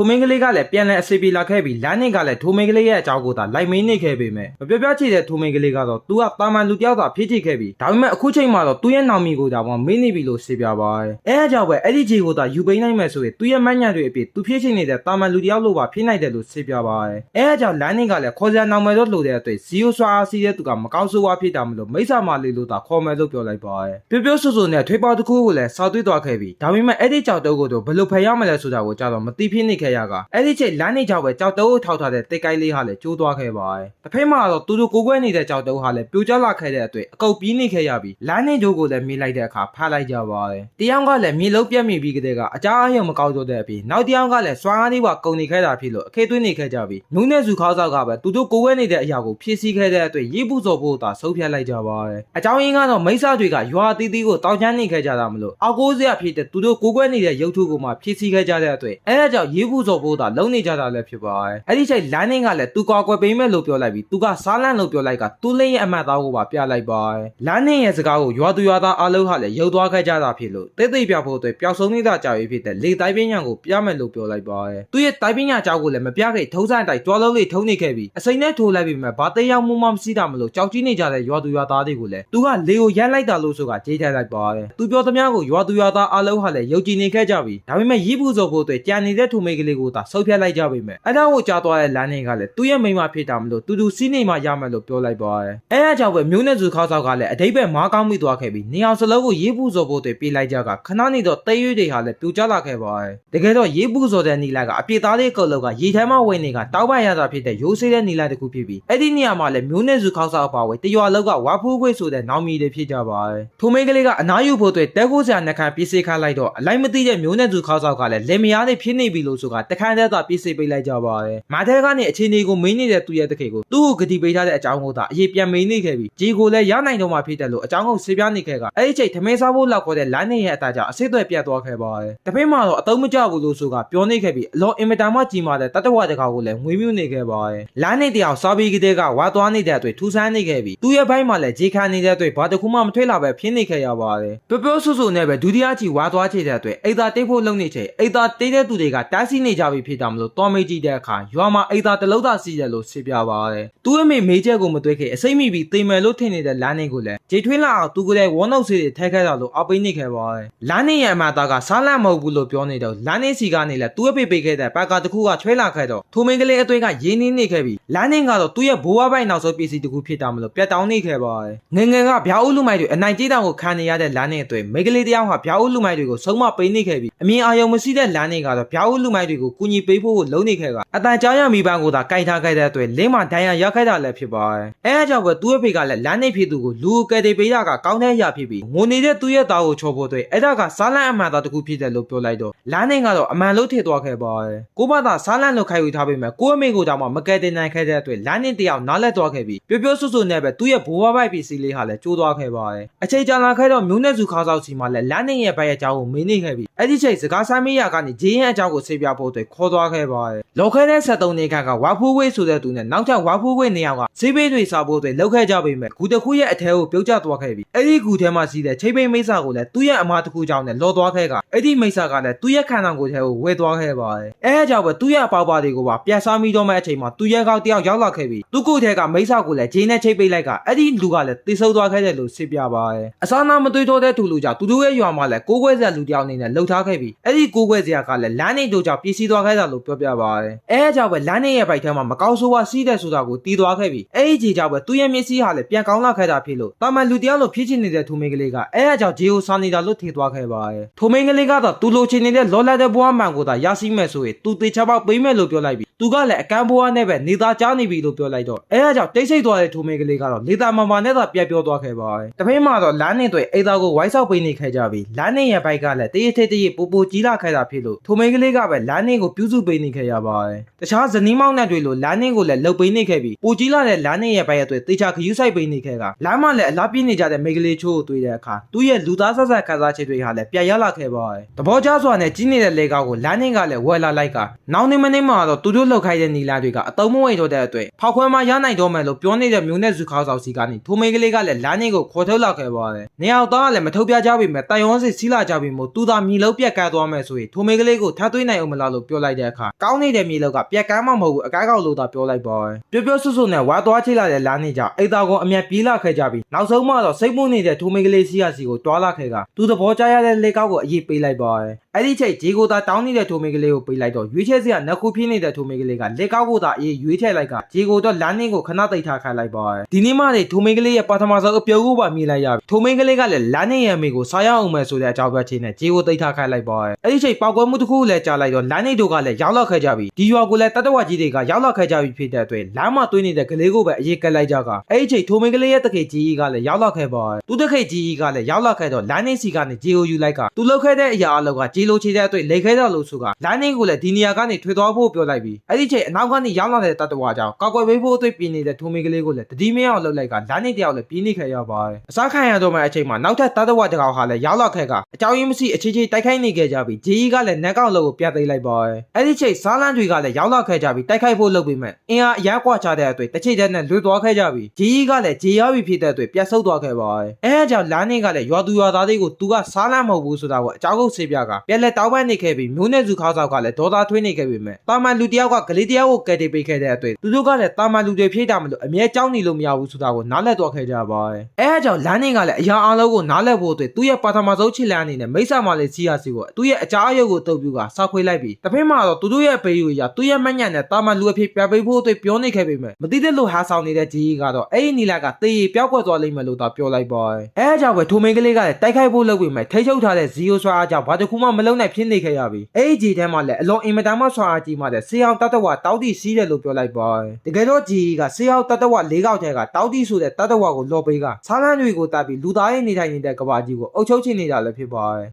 ထိုမင်းကလေးကလည်းပြန်လည်အစီပြေလာခဲ့ပြီးလမ်းနေကလည်းထိုမင်းကလေးရဲ့အကြောင်းကိုသာလိုက်မင်းနေခဲ့ပေမဲ့မပြောပြချင်တဲ့ထိုမင်းကလေးကတော့သူကတာမန်လူတယောက်သာဖြစ်ချင်ခဲ့ပြီးဒါပေမဲ့အခုချိန်မှာတော့သူ့ရဲ့နောင်မီကိုဒါမှမင်းနေပြီလို့ရှင်းပြပါတယ်အဲအကြောင်းပဲအဲ့ဒီခြေကိုသာယူပိန်းနိုင်မယ်ဆိုရင်သူ့ရဲ့မညံ့တွေအဖြစ်သူဖြစ်ချင်နေတဲ့တာမန်လူတယောက်လိုပါဖြစ်နိုင်တယ်လို့ရှင်းပြပါတယ်အဲအကြောင်းလမ်းနေကလည်းခေါ်စရာနောင်မယ်တော့လို့တဲ့အတွက်ဇီယိုဆွာအားစီးတဲ့သူကမကောင်းဆိုးဝါးဖြစ်တာမလို့မိစ္ဆာမာလေးလို့သာခေါ်မယ်လို့ပြောလိုက်ပါတယ်ပြောပြောဆိုဆိုနဲ့ထွေးပေါတစ်ခုကိုလည်းစောက်သွေးသွားခဲ့ပြီးဒါပေမဲ့အဲ့ဒီကြောက်တုံးကိုတော့ဘယ်လိုဖယ်ရမလဲဆိုတာကိုကြတော့မသိဖြစ်နေခဲ့ရကအဲ့ဒီချိန်လမ်းနေကြောက်ပဲကြောက်တုံးကိုထောက်ထားတဲ့တိတ်ကိုင်းလေးဟာလည်းကျိုးသွားခဲ့ပါတယ်တစ်ဖက်မှာတော့သူတို့ကိုကွဲနေတဲ့ကြောက်တုံးဟာလည်းပြိုကျလာခဲ့တဲ့အတွက်အကုတ်ပြီးနေခဲ့ရပြီးလမ်းနေကြိုးကိုလည်းမြင်လိုက်တဲ့အခါဖားလိုက်ကြပါတယ်တယောက်ကလည်းမြေလုံးပြက်မိပြီးကတည်းကအကြားအယုံမကောက်တော့တဲ့အပြင်နောက်တယောက်ကလည်းစွာအားလေးပါကုန်နေခဲ့တာဖြစ်လို့အခေသွင်းနေခဲ့ကြပြီးနုံးနဲ့စုခေါင်းဆောက်ကပဲသူတို့ကိုကွဲနေတဲ့အရာကိုဖြည့်ဆည်းခဲ့တဲ့အတွက်ရေးပူစော်ဖို့သာဆုံးဖြတ်လိုက်ကြပါတယ်အကြောင်းရင်းကတော့မိစ္ဆာတွေကရွာတီးတီးကိုတောင်းချမ်းနေခဲ့ကြတာမလို့အောက်ကိုးစရာဖြစ်တဲ့သူတို့ကိုကွဲနေတဲ့ရုပ်ထုကိုမှဖြည့်ဆည်းခဲ့ကြတဲ့အတွက်အဲဒါကြောင့်ရေးပူစော်ဖို့သာလုံနေကြတာလည်းဖြစ်ပါတယ်အဲ့ဒီချိန်လမ်းနေကလည်းသူကွာကွယ်ပေးမယ်လို့ပြောလိုက်ပြီးသူကစားလန့်လို့ပြောလိုက်ကသူ့လေးရဲ့အမှတ်သားကိုပါပြလိုက်ပါတယ်လမ်းနေရဲ့စကားကိုရွာသူရွာသားအားလုံးဟာလည်းရုပ်သွားခဲ့ကြတာဖြစ်လို့တိတ်တိတ်ပြဖို့အတွက်ပျောက်ဆုံးနေတာကြောက်ရဖြစ်တဲ့လေတိုင်းပညာကိုပြမယ်လို့ပြောလိုက်ပါတယ်သူရဲ့တိုင်းပညာကြောက်ကိုလည်းမပြခဲ့ထုံးစံတိုင်းကြွားလုံးလေးထုံးနေခဲ့ပြီးအစိမ့်နဲ့ထိုးလိုက်ပြီးမှဘာတေးရောက်မှုမှမရှိတာမလို့ကြောက်ကြီးနေကြတဲ့ရွာသူရွာသားတွေကိုလည်းသူကလေကိုရမ်းလိုက်တာလို့ဆိုတာကြေးချလိုက်ပါတယ်သူပြောသမျှကိုရွာသူရွာသားအားလုံးဟာလည်းယုံကြည်နေခဲ့ကြပြီးဒါပေမဲ့ရေးပူစော်ဖို့အတွက်ကြံနေတဲ့ထုံမိတ်ကလေးကိုသာဆုတ်ဖြတ်လိုက်ကြပေမဲ့အဲဒါကိုကြားသွားတဲ့လမ်းနေကလည်းသူ့ရဲ့မိန်းမဖြစ်တာမလို့တူတူစီးနေမှရမယ်လို့ပြောလိုက်ပါတယ်အဲအကြောင့်ပဲမျိုးနဲ့စုခေါက်ဆောက်ကလည်းအတိတ်ပဲမားကောင်းမိသွားခဲ့ပြီးနေအောင်စလုံးကိုရေးပူစော်ဖို့အတွက်ပြေးလိုက်ကြကခဏနေတော့တဲရွေးတွေဟာလည်းပြူကျလာခဲ့ပါတယ်တကယ်တော့ရေးပူစော်တဲ့နီလာကအပြစ်သားလေးကုတ်လောက်ကရေထဲမှာဝင်နေကတောက်ပရတာဖြစ်တဲ့ရိုးစေးတဲ့နီလာတစ်ခုဖြစ်ပြီးအဲ့ဒီနေရာမှာလည်းမျိုးနဲ့စုခေါက်ဆောက်ပါဝဲတရွာလောက်ကဝါဖူးခွေဆိုတဲ့နောင်မီတွေဖြစ်ကြပါတယ်ထိုမိန်းကလေးကအနားယူဖို့အတွက်တဲခိုးစရာနှခမ်းပြေးစေခလိုက်တော့အလိုက်မသိတဲ့မျိုးနဲ့စုခေါက်ဆောက်ကလည်းလင်မယားလေးဖြစ်နေပြီလို့ဆိုကတခန်းတည်းသာပြေးစေပေးလိုက်ကြပါတယ်မာတဲကနေအခြေအနေကိုမင်းနေတဲ့သူရဲ့တခေကိုသူ့ကိုဂတိပေးထားတဲ့အကြောင်းကိုသာအရေးပြန်မင်းနေခဲ့ပြီးဂျီကိုလည်းရနိုင်တော့မှဖြစ်တယ်လို့အကြောင်းကိုဆေးပြနေခဲ့ကအဲ့ဒီချိန်ထမင်းစားဖို့လောက်ခေါ်တဲ့လမ်းနေရဲ့အသားကြောင့်အစိတ်အသွက်ပြတ်သွားခဲ့ပါတယ်တပိမှာတော့အတုံးမကျဘူးလို့ဆိုကပြောနေခဲ့ပြီးအလောအင်မတန်မှကြီးမာတဲ့တတဝတကောင်ကိုလည်းငွေမြူနေခဲ့ပါတယ်လမ်းနေတယောက်စားပြီးကတဲ့ကဝါသွားနေတဲ့အတွက်ထူဆန်းနေခဲ့ပြီးသူ့ရဲ့ဘိုင်းမှာလည်းဂျေခံနေတဲ့အတွက်ဘာတစ်ခုမှမထွေးလာပဲဖြစ်နေခဲ့ရပါတယ်ပျော်ပျော်ဆူဆူနဲ့ပဲဒုတိယချီဝါသွားချေတဲ့အတွက်အိမ်သာတိတ်ဖို့လုံနေချိန်အိမ်သာတိတ်တဲ့သူတွေကတားဆီးနေကြပြီဖြစ်တာမလို့တော်မေးကြည့်တဲ့အခါရွာမှာအိမ်သာတလုံးသာစီးတယ်လို့ဆေးပြပါတယ်သူ့အမေမေးချက်ကိုမတွေ့ခဲ့အစိမ့်မိပြီးတိမ်မယ်လို့ထင်နေတဲ့လမ်းနေကိုလည်းဂျေထွေးလာအောင်သူကလေးဝေါနှုတ်ဆေးတွေထည့်ခဲ့တာလို့အပိနေခဲ့ပါတယ်လမ်းနေရဲ့အမသားကစားလန့်မဟုတ်ဘူးလို့ပြောနေတော့လမ်းနေစီကနေလည်းသူ့အဖေပေးခဲ့တဲ့ပတ်ကာတစ်ခုကချွဲလာခဲ့တော့ထိုမင်းကလေးအသွေးကရင်းနှင်းနေခဲ့ပြီးလမ်းနေကတော့သူ့ရဲ့ဘိုးဘွားပိုင်နောက်ဆုံးပစ္စည်းတစ်ခုဖြစ်တာမလို့ပြတ်တောင်းနေခဲ့ပါတယ်ငငယ်ကဗျာဦးလူမိုက်တွေအနိုင်ကျတောင်ကိုခံနေရတဲ့လမ်းနေအသွေးမိန်းကလေးတယောက်ဟာဗျာဦးလူမိုက်တွေကိုဆုံးမပေးနေခဲ့ပြီးအမြင်အာရုံမရှိတဲ့လမ်းနေကတော့ဗျာဦးလူမိုက်တွေကိုကူညီပေးဖို့ကိုလုံးနေခဲ့ကအတန်ကြားရမိပန်းကိုသာကင်ထားခဲ့တဲ့အတွက်လင်းမဒဏ်ရာရခဲ့တာလည်းဖြစ်ပါတယ်အဲအကြောင့်ပဲသူ့အဖေကလည်းလမ်းနေဖြစ်သူကိုလူကယ်တေပေးရကကောင်းတဲ့အရာဖြစ်ပြီးငိုနေတဲ့သူ့ရဲ့သားကိုချော်ဖို့အတွက်အဲ့ဒါကစားလန့်အမှန်သားတစ်ခုဖြစ်တယ်လို့ပြောလိုက်တော့လမ်းနေကတော့အမှန်လို့ထည့်သွားခဲ့ပါတယ်ကိုမသာစားလန့်လို့ခိုင်ဝေထားပေမဲ့ကိုအမေကိုတောင်မှမကယ်တင်နိုင်ခဲ့တဲ့အတွက်လမ်းနေတယောက်နားလက်သွားခဲ့ပြီးပျော်ပျော်ဆူဆူနဲ့ပဲသူ့ရဲ့ဘိုးဘွားပိုက်ပစ္စည်းလေးဟာလည်းကျိုးသွားခဲ့ပါတယ်အချိန်ကြာလာခဲ့တော့မျိုးနဲ့စုခါဆောက်စီမှာလည်းလမ်းနေရဲ့ဘက်ရဲ့အကြောင်းကိုမင်းနေခဲ့ပြီးအဲ့ဒီချိန်စကားဆိုင်မရကနေဂျင်းရဲ့အကြောင်းကိုဆေးပြဖို့အတွက်ခေါ်သွားခဲ့ပါတယ်လော်ခဲတဲ့73နေခန့်ကဝါဖူးဝေးဆိုတဲ့သူနဲ့နောက်ထပ်ဝါဖူးဝေးနေအောင်ကဈေးပေးတွေစားဖို့အတွက်လောက်ခဲ့ကြပေမဲ့ဂူတစ်ခုရဲ့အထဲကိုပြုတ်ကျသွားခဲ့ပြီးအဲ့ဒီဂူထဲမှာရှိတဲ့ချိတ်ပိတ်မိတ်ဆာကိုလည်းသူ့ရဲ့အမားတစ်ခုကြောင့်လည်းလော်သွားခဲ့ကအဲ့ဒီမိတ်ဆာကလည်းသူ့ရဲ့ခန္ဓာကိုယ်ထဲကိုဝဲသွားခဲ့ပါတယ်အဲအကြောင်းပဲသူ့ရဲ့အပေါက်ပါတွေကိုပါပြတ်စားမိတော့မဲ့အချိန်မှာသူ့ရဲ့ကောက်တယောက်ရောက်လာခဲ့ပြီးသူ့ကိုယ်ထဲကမိတ်ဆာကိုလည်းဂျင်းနဲ့ချိတ်ပိတ်လိုက်ကအဲ့ဒီလူကလည်းတိဆုပ်သွားခဲ့တယ်လို့စစ်ပြပါတယ်အစားနာမသွေးထိုးတဲ့သူလူကြောင့်သူတို့ရဲ့ရွာမှာလည်းကိုးကွဲစရာလူတယောက်အနေနဲ့လှုပ်ထားခဲ့ပြီးအဲ့ဒီကိုးကွဲစရာကလည်းလမ်းနေတို့ကြောင့်ပြည့်စည်သွားခဲ့တာလို့ပြောပြပါတယ်အဲအကြောင်းပဲလမ်းနေရဲ့ဘိုက်ထဲမှာမကောင်းဆိုးဝါစီးတဲ့ဆိုတာကိုတီးသွားခဲ့ပြီးအဲ့ဒီကြီးကြောင့်ပဲသူ့ရဲ့မျက်စိဟာလည်းပြန်ကောင်းလာခဲ့တာဖြစ်လို့တာမန်လူတယောက်လိုဖြစ်ချင်နေတဲ့ထူမင်းကလေးကအဲအကြောင်းဂျေကိုစာနေတာလို့ထင်သွားခဲ့ပါတယ်ထူမင်းကလေးကတော့သူလိုချင်နေတဲ့လောလာတဲ့ဘွားမှန်ကိုသာရရှိမဲ့ဆိုရင်သူတေချာပေါက်ပေးမဲ့လို့ပြောလိုက်ပြီး သူကလည်းအကန့်ဘွားနဲ့ပဲနေသားကြားနေပြီလို့ပြောလိုက်တော့အဲအကြောင်းတိတ်ဆိတ်သွားတဲ့ထူမင်းကလေးကတော့လေသာမမာနဲ့သာပြတ်ပြောသွားခဲ့ပါတယ်တပင်းမှာတော့လမ်းနေတွေအိသားကိုဝိုင်းဆောက်ပေးနေခဲ့ကြပြီးလမ်းနေရဲ့ဘိုက်ကလည်းတရထက်တရပူပူကြီးလာခဲ့တာဖြစ်လို့ထူမင်းကလေးကပဲလမ်းနေကိုပြုစုပေးနေခဲ့ရပါတယ်တခြားဇနီးမောင်နှံတွေလိုလမ်းနေကိုလည်းလှုပ်ပေးနေခဲ့ပြီးပူကြီးလာတဲ့လမ်းနေရဲ့ဘိုက်အတွက်တေချာခယူးဆိုင်ပေးနေခဲ့ကလမ်းမှာလည်းအလားပြင်းနေကြတဲ့မိန်းကလေးချိုးကိုတွေ့တဲ့အခါသူ့ရဲ့လူသားဆက်ဆက်ခန်းစားချက်တွေဟာလည်းပြတ်ရလာခဲ့ပါတယ်တဘောကြစွာနဲ့ကြီးနေတဲ့လေကောက်ကိုလမ်းနေကလည်းဝယ်လာလိုက်ကနောင်နေမနေမှာတော့သူတို့ချုပ်လုပ်ခိုင်းတဲ့နီလာတွေကအတုံးမဝိတ်တော့တဲ့အတွက်ဖောက်ခွဲမှရနိုင်တော့မယ်လို့ပြောနေတဲ့မျိုးနဲ့စုခေါင်းဆောင်စီကနေထိုမိန်းကလေးကလည်းလမ်းကြီးကိုခေါ်ထုတ်လာခဲ့ပါတယ်။နေအောင်သားကလည်းမထုတ်ပြကြပြီမဲ့တိုင်ဝမ်စစ်စီးလာကြပြီမို့သူသာမြေလုံးပြက်ကတ်သွားမယ်ဆိုရင်ထိုမိန်းကလေးကိုထပ်သွင်းနိုင်အောင်မလားလို့ပြောလိုက်တဲ့အခါကောင်းနေတဲ့မြေလုံးကပြက်ကမ်းမှမဟုတ်ဘူးအကားကောက်လို့သာပြောလိုက်ပါတယ်။ပြောပြောဆွဆွနဲ့ဝါသွားချိလာတဲ့လမ်းကြီးကြောင့်အိတ်သားကအမျက်ပြေးလာခဲ့ကြပြီ။နောက်ဆုံးမှတော့စိတ်မွနေတဲ့ထိုမိန်းကလေးစီးရစီကိုတွာလာခဲ့ကသူသဘောကျရတဲ့လက်ကောက်ကိုအရေးပေးလိုက်ပါတယ်။အဲ့ဒီချိန်ဂျေကိုသာတောင်းနေတဲ့ထိုမိန်းကလေးကိုပေးလိုက်တော့ရွေးချယ်စရာနှစ်ခုဖြစ်နေတဲ့ထိုမိန်းကလေးကလက်ကောက်ကိုသာအေးရွေးချယ်လိုက်ကဂျေကိုတော့လမ်းင်းကိုခဏသိပ်ထားခိုင်းလိုက်ပါတယ်။ဒီနေ့မှလေထိုမိန်းကလေးရဲ့ပထမဆုံးအပြုံးကိုပါမြင်လိုက်ရပြီ။ထိုမိန်းကလေးကလည်းလမ်းင်းရဲ့အမေကိုစားရအောင်မယ်ဆိုတဲ့အကြောင်းပြချင်းနဲ့ဂျေကိုသိပ်ထားခိုင်းလိုက်ပါတယ်။အဲ့ဒီချိန်ပောက်ကွဲမှုတစ်ခုလည်းကြားလိုက်တော့လမ်းင်းတို့ကလည်းရောက်လောက်ခဲ့ကြပြီ။ဒီရွာကိုလည်းတတဝကြီးတွေကရောက်လောက်ခဲ့ကြပြီဖြစ်တဲ့အတွက်လမ်းမသွင်းနေတဲ့ကလေးကိုပဲအရေးကက်လိုက်ကြကအဲ့ဒီချိန်ထိုမိန်းကလေးရဲ့တခေကြီးကလည်းရောက်လောက်ခဲ့ပါတယ်။သူတခေကြီးကလည်းရောက်လောက်ခဲ့တော့လမ်းင်းစီကနေဂျေကိုယူလိုက်ကသူလောက်ခဲ့တဲ့အရာအလောက်ကဂျေလိုချေတဲ့အတွက်လိတ်ခဲတော့လို့ဆိုကလမ်းင်းကိုလည်းဒီနေရာကနေထွေသွားဖို့ပြောလိုက်ပြီးအဲ့ဒီချိန်အနောက်ကနေရောက်လာတဲ့တတဝကြောင့်ကောက်ကွယ်ပေးဖို့အတွက်ပြင်နေတဲ့ထိုမိန်းကလေးကိုလည်းတတိမင်းအောင်လှုပ်လိုက်ကလမ်းင်းတယောက်လည်းပြင်းနေခဲ့ရပါတယ်။အစားခံရတော့မှအချိန်မှာနောက်ထပ်တတဝတကောင်ဟာလည်းရောက်လောက်ခဲ့ကအကြောင်းရင်းမရှိအခြေချေတိုက်ခိုက်နေခဲ့ကြပြီးဂျေကြီးကလည်းနက်ကောက်လို့ကိုပြတ်သိမ်းလိုက်ပါတယ်။အဲ့ဒီချိန်စားလန်းတွေကလည်းရောက်လောက်ခဲ့ကြပြီးတိုက်ခိုက်ဖို့လုပ်ပြီးမှအင်အားအရကွာချတဲ့အတွက်တစ်ချိန်တည်းနဲ့လွတ်သွားခဲ့ကြပြီးဂျေကြီးကလည်းဂျေရောက်ပြီဖြစ်တဲ့အတွက်ပြတ်ဆုတ်သွားခဲ့ပါတယ်။အဲအကြောင်းလမ်းင်းကလည်းရွာသူရွာသားတွေကိုသူကစားလန်းမဟုတ်ဘူးဆိုတာကိုအကြောင်းကုတ်ဆေးပြကပြက်လက်တောင်းပန်နေခဲ့ပြီးမျိုးနဲ့စုခေါင်းဆောင်ကလည်းဒေါသထွေးနေခဲ့ပြီးမှတာမန်လူတယောက်ကကလေးတယောက်ကိုကယ်တင်ပေးခဲ့တဲ့အတွက်သူတို့ကလည်းတာမန်လူတွေဖြည့်တာမလို့အမြဲကြောက်နေလို့မရဘူးဆိုတာကိုနားလည်သွားခဲ့ကြပါတယ်။အဲအကြောင်းလမ်းင်းကလည်းအရာအလုံးကိုနားလည်ဖို့အတွက်သူ့ရဲ့ပါထမဆုံးချစ်လန်းအနေနဲ့မိစ္ဆာမလေးစီယာစီကိုသူ့ရဲ့အကြအယုတ်ကိုတုပ်ပြူကစောက်ခွေးလိုက်ပြီးတစ်ဖက်မှာတော့သူတို့ရဲ့ပေးယူရာသူ့ရဲ့မညံ့တဲ့တာမန်လူအဖြစ်ပြပေးဖို့အတွက်ပြောနေခဲ့ပေမဲ့မသိတဲ့လို့ဟာဆောင်နေတဲ့ဂျီကြီးကတော့အဲ့ဒီနီလာကတေးရီပြောက်ကွက်သွားလိမ့်မယ်လို့သာပြောလိုက်ပါတယ်။အဲအကြောင်းပဲထိုမိန်ကလေးကလည်းတိုက်ခိုက်ဖို့လုပ်ပြီးမှထိချုပ်ထားတဲ့ဇီယိုဆွာအားကြောင့်ဘာတစ်ခုမှမလုံနိုင်ဖြစ်နေခဲ့ရပြီးအဲ့ဒီဂျီထဲမှာလည်းအလွန်အင်မတန်မှဆွာအားကြီးမှတဲ့ဆေးအောင်တတ်တဝတောက်တီစီးတယ်လို့ပြောလိုက်ပါတယ်။တကယ်တော့ဂျီကဆေးအောင်တတ်တဝ၄កောက်ထဲကတောက်တီဆိုတဲ့တတ်တဝကိုလော်ပေးကဆားလန်းတွေကိုတပ်ပြီးလူသားရဲ့နေထိုင်နေတဲ့ကဘာကြီးကိုအုပ်ချုပ်ချင်နေတာလည်းဖြစ်ပါတယ်